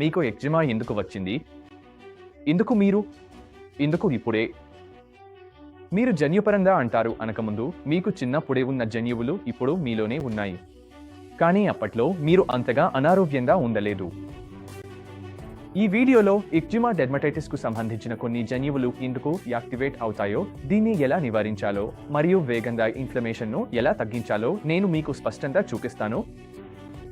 మీకు ఎక్జిమా ఎందుకు వచ్చింది? ఎందుకు మీరు ఎందుకు ఇప్పుడే. మీరు జన్యుపరంగా అంటారు అనకముందు మీకు చిన్నప్పుడే ఉన్న జన్యువులు ఇప్పుడు మీలోనే ఉన్నాయి. కానీ అప్పట్లో మీరు అంతగా అనారోగ్యంగా ఉండలేదు. ఈ వీడియోలో ఎక్జిమా డెర్మటైటిస్కు సంబంధించిన కొన్ని జన్యువులు ఎందుకు యాక్టివేట్ అవుతాయో దీన్ని ఎలా నివారించాలో మరియు వేగంగా ఇన్ఫ్లమేషన్ను ఎలా తగ్గించాలో నేను మీకు స్పష్టంగా చూపిస్తాను.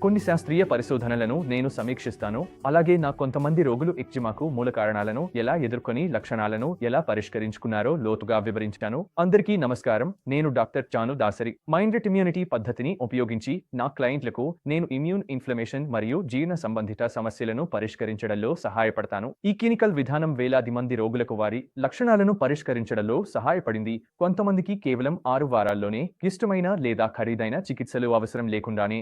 కొన్ని శాస్త్రీయ పరిశోధనలను నేను సమీక్షిస్తాను. అలాగే నా కొంతమంది రోగులు ఎక్జిమాకు మూల కారణాలను ఎలా ఎదుర్కొని లక్షణాలను ఎలా పరిష్కరించుకున్నారో లోతుగా వివరించాను. అందరికీ నమస్కారం. నేను doctor Chanu Dasari. Mind immunity పద్ధతిని ఉపయోగించి నా క్లయింట్లకు నేను ఇమ్యూన్ ఇన్ఫ్లమేషన్ మరియు జీర్ణ సంబంధిత సమస్యలను పరిష్కరించడంలో సహాయపడతాను. ఈ క్లినికల్ విధానం వేలాది మంది రోగులకు వారి లక్షణాలను పరిష్కరించడంలో సహాయపడింది. కొంతమందికి కేవలం ఆరు వారాల్లోనే క్లిష్టమైన లేదా ఖరీదైన చికిత్సలు అవసరం లేకుండానే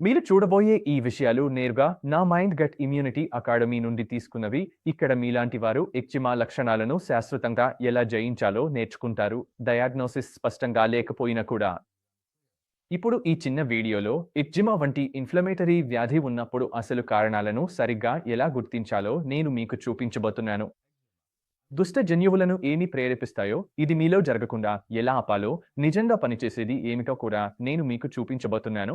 మీరు చూడబోయే ఈ విషయాలు నేరుగా నా మైండ్ గట్ ఇమ్యూనిటీ అకాడమీ నుండి తీసుకున్నవి. ఇక్కడ మీలాంటి వారు ఎక్జిమా లక్షణాలను శాశ్వతంగా ఎలా జయించాలో నేర్చుకుంటారు. డయాగ్నోసిస్ స్పష్టంగా లేకపోయినా కూడా. ఇప్పుడు ఈ చిన్న వీడియోలో ఎక్జిమా వంటి ఇన్ఫ్లమేటరీ వ్యాధి ఉన్నప్పుడు అసలు కారణాలను సరిగ్గా ఎలా గుర్తించాలో నేను మీకు చూపించబోతున్నాను. దుష్ట జన్యువులను ఏమి ప్రేరేపిస్తాయో ఇది మీలో జరగకుండా ఎలా ఆపాలో నిజంగా పనిచేసేది ఏమిటో కూడా నేను మీకు చూపించబోతున్నాను.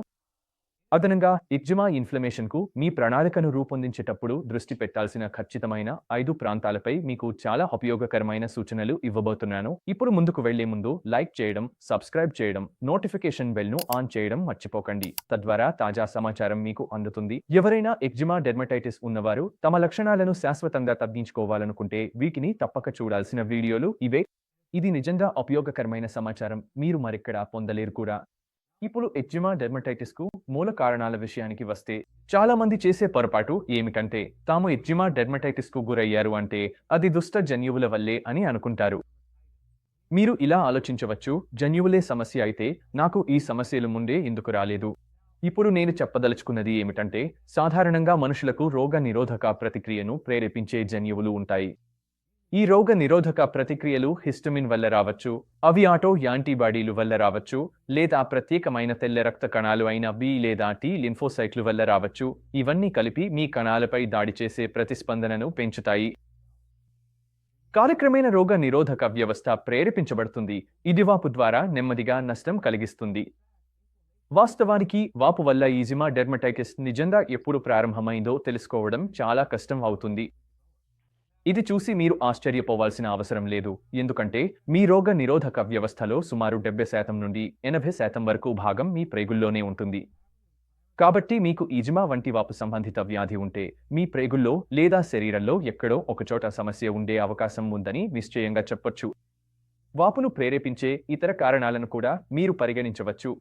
అదనంగా ఎగ్జిమా ఇన్ఫ్లమేషన్కు మీ ప్రణాళికను రూపొందించేటప్పుడు దృష్టి పెట్టాల్సిన ఖచ్చితమైన ఐదు ప్రాంతాలపై మీకు చాలా ఉపయోగకరమైన సూచనలు ఇవ్వబోతున్నాను. ఇప్పుడు ముందుకు వెళ్ళే ముందు లైక్ చేయడం సబ్స్క్రైబ్ చేయడం నోటిఫికేషన్ బెల్ను ఆన్ చేయడం మర్చిపోకండి. తద్వారా తాజా సమాచారం మీకు అందుతుంది. ఎవరైనా ఎగ్జిమా డెర్మటైటిస్ ఉన్నవారు తమ లక్షణాలను శాశ్వతంగా తగ్గించుకోవాలనుకుంటే వీటిని తప్పక చూడాల్సిన వీడియోలు ఇవే. ఇది నిజంగా ఉపయోగకరమైన సమాచారం. మీరు మరెక్కడా పొందలేరు కూడా. ఇప్పుడు ఎజ్జిమా డెర్మటైటిస్కు మూల కారణాల విషయానికి వస్తే చాలా మంది చేసే పొరపాటు ఏమిటంటే తాము ఎజ్జిమా డెర్మటైటిస్కు గురయ్యారు అంటే అది దుష్ట జన్యువుల వల్లే అని అనుకుంటారు. మీరు ఇలా ఆలోచించవచ్చు జన్యువులే సమస్య అయితే నాకు ఈ సమస్యలు ముందే ఎందుకు రాలేదు? ఇప్పుడు నేను చెప్పదలుచుకున్నది ఏమిటంటే సాధారణంగా మనుషులకు రోగ నిరోధక ప్రతిక్రియను ప్రేరేపించే జన్యువులు ఉంటాయి. ఈ రోగ నిరోధక ప్రతిక్రియలు హిస్టమిన్ వల్ల రావచ్చు అవి ఆటో యాంటీబాడీలు వల్ల రావచ్చు లేదా ప్రత్యేకమైన తెల్ల రక్త కణాలు అయిన బి లేదా టి లింఫోసైట్లు వల్ల రావచ్చు. ఇవన్నీ కలిపి మీ కణాలపై దాడి చేసే ప్రతిస్పందనను పెంచుతాయి. కాలక్రమేణ రోగ నిరోధక వ్యవస్థ ప్రేరేపించబడుతుంది. ఇది వాపు ద్వారా నెమ్మదిగా నష్టం కలిగిస్తుంది. వాస్తవానికి వాపు వల్ల ఈజిమా డెర్మటైటిస్ నిజంగా ఎప్పుడు ప్రారంభమైందో తెలుసుకోవడం చాలా కష్టం అవుతుంది. ఇది చూసి మీరు ఆశ్చర్యపోవాల్సిన అవసరం లేదు. ఎందుకంటే మీ రోగ నిరోధక వ్యవస్థలో సుమారు డెబ్బై శాతం నుండి ఎనభై శాతం వరకు భాగం మీ ప్రేగుల్లోనే ఉంటుంది. కాబట్టి మీకు ఈజిమా వంటి వాపు సంబంధిత వ్యాధి ఉంటే మీ ప్రేగుల్లో లేదా శరీరంలో ఎక్కడో ఒకచోట సమస్య ఉండే అవకాశం ఉందని నిశ్చయంగా చెప్పొచ్చు. వాపును ప్రేరేపించే ఇతర కారణాలను కూడా మీరు పరిగణించవచ్చు.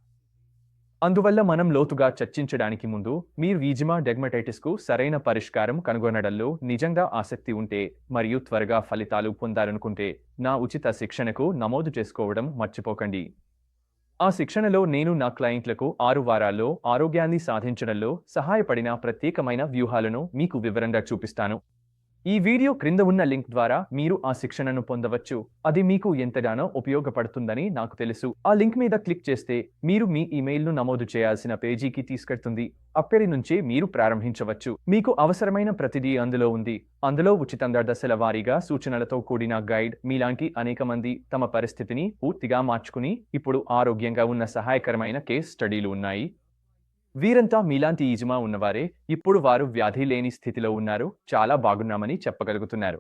అందువల్ల మనం లోతుగా చర్చించడానికి ముందు మీరు వీజిమా డెగ్మటైటిస్కు సరైన పరిష్కారం కనుగొనడంలో నిజంగా ఆసక్తి ఉంటే మరియు త్వరగా ఫలితాలు పొందాలనుకుంటే నా ఉచిత శిక్షణకు నమోదు చేసుకోవడం మర్చిపోకండి. ఆ శిక్షణలో నేను నా క్లయింట్లకు ఆరు వారాల్లో ఆరోగ్యాన్ని సాధించడంలో సహాయపడిన ప్రత్యేకమైన వ్యూహాలను మీకు వివరంగా చూపిస్తాను. ఈ వీడియో క్రింద ఉన్న లింక్ ద్వారా మీరు ఆ శిక్షణను పొందవచ్చు. అది మీకు ఎంతగానో ఉపయోగపడుతుందని నాకు తెలుసు. ఆ లింక్ మీద క్లిక్ చేస్తే మీరు మీ ఇమెయిల్ను నమోదు చేయాల్సిన పేజీకి తీసుకెళ్తుంది. అక్కడి నుంచే మీరు ప్రారంభించవచ్చు. మీకు అవసరమైన ప్రతిదీ అందులో ఉంది. అందులో ఉచితంగా దశల వారీగా సూచనలతో కూడిన గైడ్ మీలాంటి అనేక మంది తమ పరిస్థితిని పూర్తిగా మార్చుకుని ఇప్పుడు ఆరోగ్యంగా ఉన్న సహాయకరమైన కేస్ స్టడీలు ఉన్నాయి. వీరంతా మీలాంటి ఈజుమా ఉన్నవారే. ఇప్పుడు వారు వ్యాధి లేని స్థితిలో ఉన్నారు. చాలా బాగున్నామని చెప్పగలుగుతున్నారు.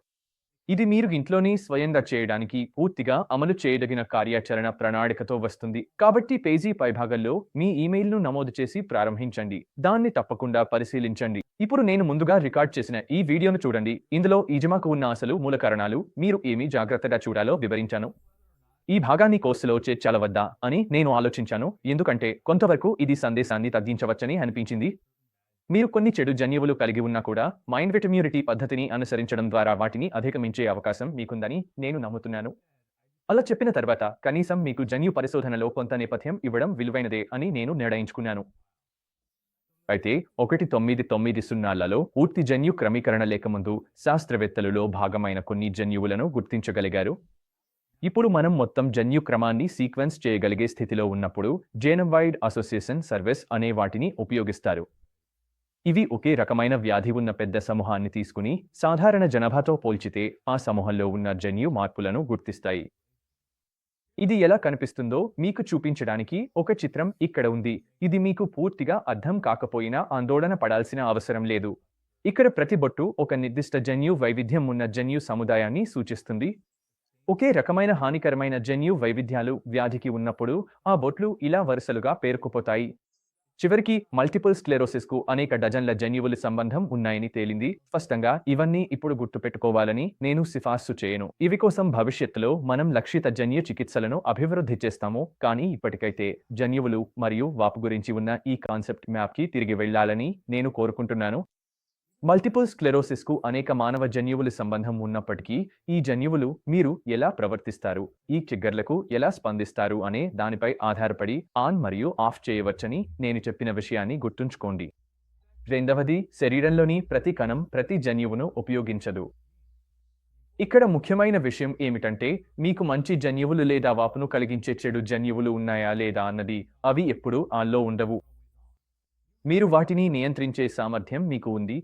ఇది మీరు ఇంట్లోనే స్వయంగా చేయడానికి పూర్తిగా అమలు చేయదగిన కార్యాచరణ ప్రణాళికతో వస్తుంది. కాబట్టి పేజీ పైభాగంలో మీ ఇమెయిల్ను నమోదు చేసి ప్రారంభించండి. దాన్ని తప్పకుండా పరిశీలించండి. ఇప్పుడు నేను ముందుగా రికార్డ్ చేసిన ఈ వీడియోను చూడండి. ఇందులో ఈజమాకు ఉన్న అసలు మూల కారణాలు మీరు ఏమి జాగ్రత్తగా చూడాలో వివరించాను. ఈ భాగాన్ని కోర్సులో చేర్చాలవద్దా అని నేను ఆలోచించాను. ఎందుకంటే కొంతవరకు ఇది సందేశాన్ని తగ్గించవచ్చని అనిపించింది. మీరు కొన్ని చెడు జన్యువులు కలిగి ఉన్నా కూడా మైండ్ విటమ్యూరిటీ పద్ధతిని అనుసరించడం ద్వారా వాటిని అధిగమించే అవకాశం మీకుందని నేను నమ్ముతున్నాను. అలా చెప్పిన తర్వాత కనీసం మీకు జన్యు పరిశోధనలో కొంత నేపథ్యం ఇవ్వడం విలువైనదే అని నేను నిర్ణయించుకున్నాను. అయితే ఒకటి తొమ్మిది తొమ్మిది సున్నాలలో పూర్తి జన్యు క్రమీకరణ లేకముందు శాస్త్రవేత్తలలో భాగమైన కొన్ని జన్యువులను గుర్తించగలిగారు. ఇప్పుడు మనం మొత్తం జన్యు క్రమాన్ని సీక్వెన్స్ చేయగలిగే స్థితిలో ఉన్నప్పుడు జేనమ్ వైడ్ అసోసియేషన్ సర్వీస్ అనే వాటిని ఉపయోగిస్తారు. ఇవి ఒకే రకమైన వ్యాధి ఉన్న పెద్ద సమూహాన్ని తీసుకుని సాధారణ జనాభాతో పోల్చితే ఆ సమూహంలో ఉన్న జన్యు మార్పులను గుర్తిస్తాయి. ఇది ఎలా కనిపిస్తుందో మీకు చూపించడానికి ఒక చిత్రం ఇక్కడ ఉంది. ఇది మీకు పూర్తిగా అర్థం కాకపోయినా ఆందోళన పడాల్సిన అవసరం లేదు. ఇక్కడ ప్రతి బొట్టు ఒక నిర్దిష్ట జన్యు వైవిధ్యం ఉన్న జన్యు సముదాయాన్ని సూచిస్తుంది. ఒకే రకమైన హానికరమైన జన్యు వైవిధ్యాలు వ్యాధికి ఉన్నప్పుడు ఆ బొట్లు ఇలా వరుసలుగా పేరుకుపోతాయి. చివరికి మల్టిపుల్ స్క్లెరోసిస్కు అనేక డజన్ల జన్యువుల సంబంధం ఉన్నాయని తేలింది. స్పష్టంగా ఇవన్నీ ఇప్పుడు గుర్తుపెట్టుకోవాలని నేను సిఫార్సు చేయను. ఇవి కోసం భవిష్యత్తులో మనం లక్షిత జన్యు చికిత్సలను అభివృద్ధి చేస్తాము. కానీ ఇప్పటికైతే జన్యువులు మరియు వాపు గురించి ఉన్న ఈ కాన్సెప్ట్ మ్యాప్కి తిరిగి వెళ్ళాలని నేను కోరుకుంటున్నాను. మల్టిపుల్ స్క్లెరోసిస్కు అనేక మానవ జన్యువుల సంబంధం ఉన్నప్పటికీ ఈ జన్యువులు మీరు ఎలా ప్రవర్తిస్తారు? ఈ చిగ్గర్లకు ఎలా స్పందిస్తారు అనే దానిపై ఆధారపడి ఆన్ మరియు ఆఫ్ చేయవచ్చని నేను చెప్పిన విషయాన్ని గుర్తుంచుకోండి. రెండవది శరీరంలోని ప్రతి కణం ప్రతి జన్యువును ఉపయోగించదు. ఇక్కడ ముఖ్యమైన విషయం ఏమిటంటే మీకు మంచి జన్యువులు లేదా వాపును కలిగించే చెడు జన్యువులు ఉన్నాయా లేదా అన్నది అవి ఎప్పుడూ ఆల్లో ఉండవు. మీరు వాటిని నియంత్రించే సామర్థ్యం మీకు ఉంది.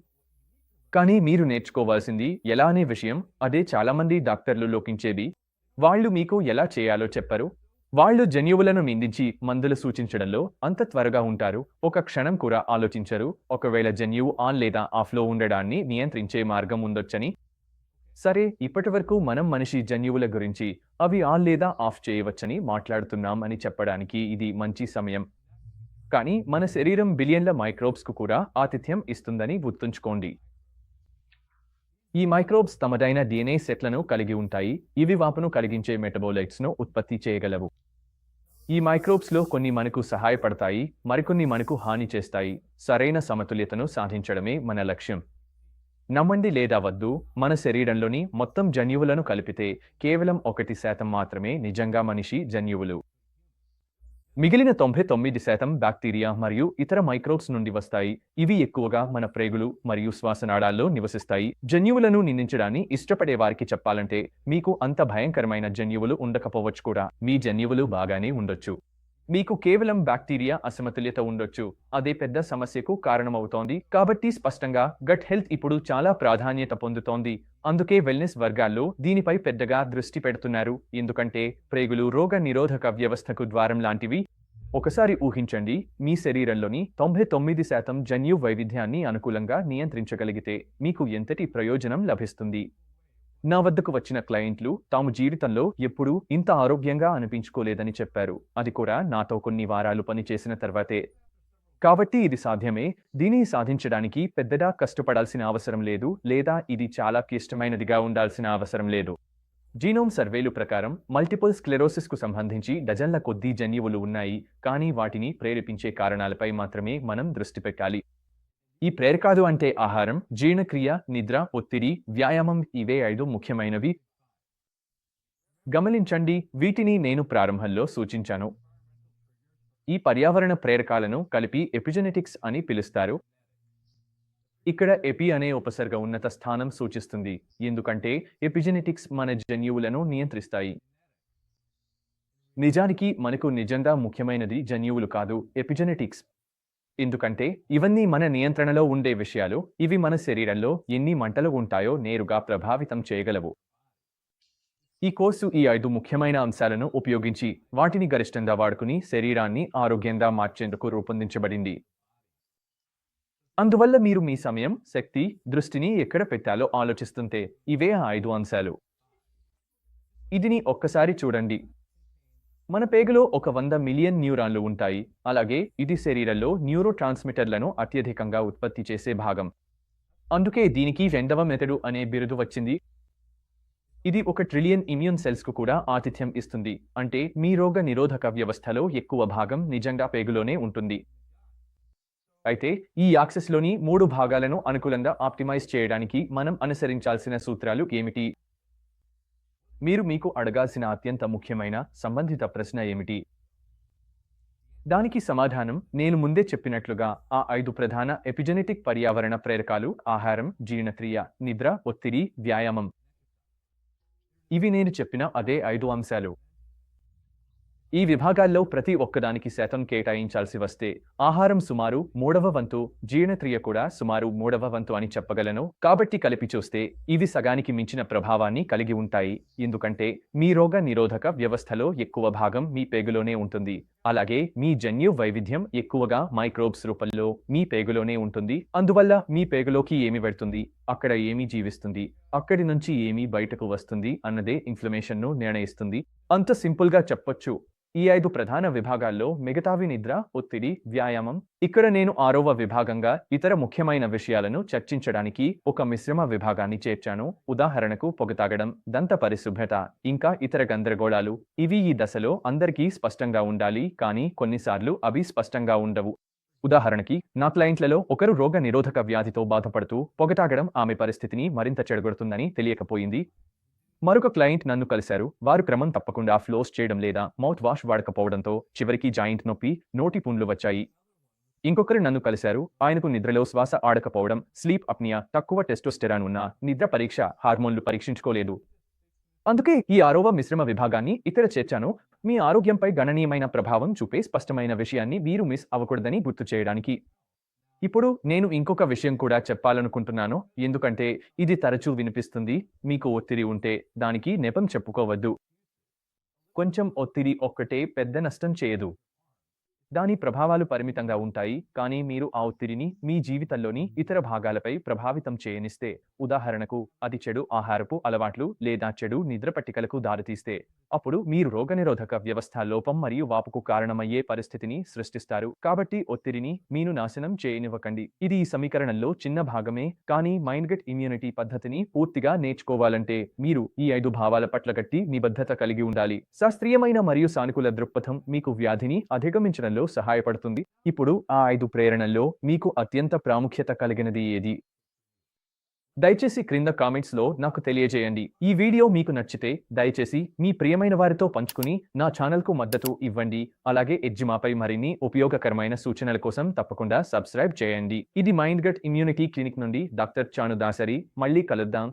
కానీ మీరు నేర్చుకోవాల్సింది ఎలా అనే విషయం అదే చాలామంది డాక్టర్లు లోకించేది. వాళ్ళు మీకు ఎలా చేయాలో చెప్పరు. వాళ్ళు జన్యువులను నిందించి మందులు సూచించడంలో అంత త్వరగా ఉంటారు. ఒక క్షణం కూడా ఆలోచించరు. ఒకవేళ జన్యువు ఆన్ లేదా ఆఫ్లో ఉండడాన్ని నియంత్రించే మార్గం ఉండొచ్చని సరే ఇప్పటివరకు మనం మనిషి జన్యువుల గురించి అవి ఆన్ లేదా ఆఫ్ చేయవచ్చని మాట్లాడుతున్నాం అని చెప్పడానికి ఇది మంచి సమయం. కానీ మన శరీరం బిలియన్ల మైక్రోబ్స్కు కూడా ఆతిథ్యం ఇస్తుందని గుర్తుంచుకోండి. ఈ మైక్రోబ్స్ తమదైన డిఎన్ఏ సెట్లను కలిగి ఉంటాయి. ఇవి వాపును కలిగించే మెటబోలైట్స్ను ఉత్పత్తి చేయగలవు. ఈ మైక్రోబ్స్లో కొన్ని మనకు సహాయపడతాయి మరికొన్ని మనకు హాని చేస్తాయి. సరైన సమతుల్యతను సాధించడమే మన లక్ష్యం. నమ్మండి లేదా వద్దు మన శరీరంలోని మొత్తం జన్యువులను కలిపితే కేవలం ఒకటి శాతం మాత్రమే నిజంగా మనిషి జన్యువులు. మిగిలిన తొంభై తొమ్మిది శాతం బ్యాక్టీరియా మరియు ఇతర మైక్రోబ్స్ నుండి వస్తాయి. ఇవి ఎక్కువగా మన ప్రేగులు మరియు శ్వాసనాళాల్లో నివసిస్తాయి. జన్యువులను నిందించడాన్ని ఇష్టపడే వారికి చెప్పాలంటే మీకు అంత భయంకరమైన జన్యువులు ఉండకపోవచ్చు కూడా. మీ జన్యువులు బాగానే ఉండొచ్చు. మీకు కేవలం బ్యాక్టీరియా అసమతుల్యత ఉండొచ్చు. అదే పెద్ద సమస్యకు కారణమవుతోంది. కాబట్టి స్పష్టంగా గట్ హెల్త్ ఇప్పుడు చాలా ప్రాధాన్యత పొందుతోంది. అందుకే వెల్నెస్ వర్గాల్లో దీనిపై పెద్దగా దృష్టి పెడుతున్నారు. ఎందుకంటే ప్రేగులు రోగ నిరోధక వ్యవస్థకు ద్వారం లాంటివి. ఒకసారి ఊహించండి మీ శరీరంలోని తొంభై తొమ్మిది శాతం జన్యు వైవిధ్యాన్ని అనుకూలంగా నియంత్రించగలిగితే మీకు ఎంతటి ప్రయోజనం లభిస్తుంది? నా వద్దకు వచ్చిన క్లయింట్లు తాము జీవితంలో ఎప్పుడూ ఇంత ఆరోగ్యంగా అనిపించుకోలేదని చెప్పారు. అది కూడా నాతో కొన్ని వారాలు పనిచేసిన తర్వాతే. కాబట్టి ఇది సాధ్యమే. దీనిని సాధించడానికి పెద్దగా కష్టపడాల్సిన అవసరం లేదు లేదా ఇది చాలా క్లిష్టమైనదిగా ఉండాల్సిన అవసరం లేదు. జీనోమ్ సర్వేలు ప్రకారం మల్టిపుల్ స్క్లెరోసిస్కు సంబంధించి డజన్ల కొద్దీ జన్యువులు ఉన్నాయి. కానీ వాటిని ప్రేరేపించే కారణాలపై మాత్రమే మనం దృష్టి పెట్టాలి. ఈ ప్రేరకాదు అంటే ఆహారం జీర్ణక్రియ నిద్ర ఒత్తిడి వ్యాయామం ఇవే ఐదు ముఖ్యమైనవి. గమనించండి వీటిని నేను ప్రారంభంలో సూచించాను. ఈ పర్యావరణ ప్రేరకాలను కలిపి ఎపిజెనెటిక్స్ అని పిలుస్తారు. ఇక్కడ ఎపి అనే ఉపసర్గ ఉన్నత స్థానం సూచిస్తుంది. ఎందుకంటే ఎపిజెనెటిక్స్ మన జన్యువులను నియంత్రిస్తాయి. నిజానికి మనకు నిజంగా ముఖ్యమైనది జన్యువులు కాదు ఎపిజెనెటిక్స్. ఎందుకంటే ఇవన్నీ మన నియంత్రణలో ఉండే విషయాలు ఇవి మన శరీరంలో ఎన్ని మంటలు ఉంటాయో నేరుగా ప్రభావితం చేయగలవు. ఈ కోర్సు ఈ ఐదు ముఖ్యమైన అంశాలను ఉపయోగించి వాటిని గరిష్టంగా వాడుకుని శరీరాన్ని ఆరోగ్యంగా మార్చేందుకు రూపొందించబడింది. అందువల్ల మీరు మీ సమయం శక్తి దృష్టిని ఎక్కడ పెట్టాలో ఆలోచిస్తుంటే ఇవే ఆ ఐదు అంశాలు. ఇదిని ఒక్కసారి చూడండి. మన పేగులో ఒక వంద మిలియన్ న్యూరాన్లు ఉంటాయి. అలాగే ఇది శరీరంలో న్యూరో ట్రాన్స్మిటర్లను అత్యధికంగా ఉత్పత్తి చేసే భాగం. అందుకే దీనికి రెండవ మెదడు అనే బిరుదు వచ్చింది. ఇది ఒక ట్రిలియన్ ఇమ్యూన్ సెల్స్కు కూడా ఆతిథ్యం ఇస్తుంది. అంటే మీ రోగ నిరోధక వ్యవస్థలో ఎక్కువ భాగం నిజంగా పేగులోనే ఉంటుంది. అయితే ఈ యాక్సెస్లోని మూడు భాగాలను అనుకూలంగా ఆప్టిమైజ్ చేయడానికి మనం అనుసరించాల్సిన సూత్రాలు ఏమిటి? మీరు మీకు అడగాల్సిన అత్యంత ముఖ్యమైన సంబంధిత ప్రశ్న ఏమిటి? దానికి సమాధానం నేను ముందే చెప్పినట్లుగా ఆ ఐదు ప్రధాన ఎపిజెనెటిక్ పర్యావరణ ప్రేరకాలు ఆహారం జీర్ణక్రియ నిద్ర ఒత్తిడి వ్యాయామం. ఇవి నేను చెప్పిన అదే ఐదు అంశాలు. ఈ విభాగాల్లో ప్రతి ఒక్కదానికి శాతం కేటాయించాల్సి వస్తే ఆహారం సుమారు మూడవ వంతు జీర్ణక్రియ కూడా సుమారు మూడవ వంతు అని చెప్పగలను. కాబట్టి కలిపి చూస్తే ఇవి సగానికి మించిన ప్రభావాన్ని కలిగి ఉంటాయి. ఎందుకంటే మీ రోగ నిరోధక వ్యవస్థలో ఎక్కువ భాగం మీ పేగులోనే ఉంటుంది. అలాగే మీ జన్యు వైవిధ్యం ఎక్కువగా మైక్రోబ్స్ రూపంలో మీ పేగులోనే ఉంటుంది. అందువల్ల మీ పేగులోకి ఏమి పెడుతుంది అక్కడ ఏమి జీవిస్తుంది? అక్కడి నుంచి ఏమి బయటకు వస్తుంది? అన్నదే ఇన్ఫ్లమేషన్ను నిర్ణయిస్తుంది. అంత సింపుల్గా చెప్పొచ్చు. ఈ ఐదు ప్రధాన విభాగాల్లో మిగతావి నిద్ర ఒత్తిడి వ్యాయామం ఇక్కడ నేను ఆరవ విభాగంగా ఇతర ముఖ్యమైన విషయాలను చర్చించడానికి ఒక మిశ్రమ విభాగాన్ని చేర్చాను. ఉదాహరణకు పొగ తాగడం దంత పరిశుభ్రత ఇంకా ఇతర గందరగోళాలు. ఇవి ఈ దశలో అందరికీ స్పష్టంగా ఉండాలి కానీ కొన్నిసార్లు అవి స్పష్టంగా ఉండవు. ఉదాహరణకి నా క్లయింట్లలో ఒకరు రోగ నిరోధక వ్యాధితో బాధపడుతూ పొగటాగడం ఆమె పరిస్థితిని మరింత చెడగొడుతుందని తెలియకపోయింది. మరొక క్లయింట్ నన్ను కలిశారు. వారు క్రమం తప్పకుండా ఫ్లోస్ చేయడం లేదా మౌత్ వాష్ వాడకపోవడంతో చివరికి జాయింట్ నొప్పి నోటి పుండ్లు వచ్చాయి. ఇంకొకరు నన్ను కలిశారు. ఆయనకు నిద్రలో శ్వాస ఆడకపోవడం స్లీప్ అప్నియా తక్కువ టెస్టోస్టెరాన్ ఉన్న నిద్ర పరీక్ష హార్మోన్లు పరీక్షించుకోలేదు. అందుకే ఈ ఆరోవ మిశ్రమ విభాగాన్ని ఇతర చేర్చాను. మీ ఆరోగ్యంపై గణనీయమైన ప్రభావం చూపే స్పష్టమైన విషయాన్ని మీరు మిస్ అవ్వకూడదని గుర్తు చేయడానికి. ఇప్పుడు నేను ఇంకొక విషయం కూడా చెప్పాలనుకుంటున్నాను. ఎందుకంటే ఇది తరచూ వినిపిస్తుంది. మీకు ఒత్తిడి ఉంటే దానికి నెపం చెప్పుకోవద్దు. కొంచెం ఒత్తిడి ఒక్కటే పెద్ద నష్టం చేయదు. దాని ప్రభావాలు పరిమితంగా ఉంటాయి. కానీ మీరు ఆ ఒత్తిడిని మీ జీవితంలోని ఇతర భాగాలపై ప్రభావితం చేయనిస్తే ఉదాహరణకు అది చెడు ఆహారపు అలవాట్లు లేదా చెడు నిద్ర పట్టికలకు దారితీస్తే అప్పుడు మీరు రోగనిరోధక వ్యవస్థ లోపం మరియు వాపుకు కారణమయ్యే పరిస్థితిని సృష్టిస్తారు. కాబట్టి ఒత్తిడిని మీను నాశనం చేయనివ్వకండి. ఇది ఈ సమీకరణంలో చిన్న భాగమే. కానీ మైండ్ గట్ ఇమ్యూనిటీ పద్ధతిని పూర్తిగా నేర్చుకోవాలంటే మీరు ఈ ఐదు భావాల పట్ల గట్టి నిబద్ధత కలిగి ఉండాలి. శాస్త్రీయమైన మరియు సానుకూల దృక్పథం మీకు వ్యాధిని అధిగమించడంలో సహాయపడుతుంది. ఇప్పుడు ఆ ఐదు ప్రేరణల్లో మీకు అత్యంత ప్రాముఖ్యత కలిగినది ఏది? దయచేసి క్రింద కామెంట్స్లో నాకు తెలియజేయండి. ఈ వీడియో మీకు నచ్చితే దయచేసి మీ ప్రియమైన వారితో పంచుకుని నా ఛానల్కు మద్దతు ఇవ్వండి. అలాగే ఎజ్జిమాపై మరిన్ని ఉపయోగకరమైన సూచనల కోసం తప్పకుండా సబ్స్క్రైబ్ చేయండి. ఇది మైండ్ గట్ ఇమ్యూనిటీ క్లినిక్ నుండి డాక్టర్ చాను దాసరి మళ్ళీ కలుద్దాం.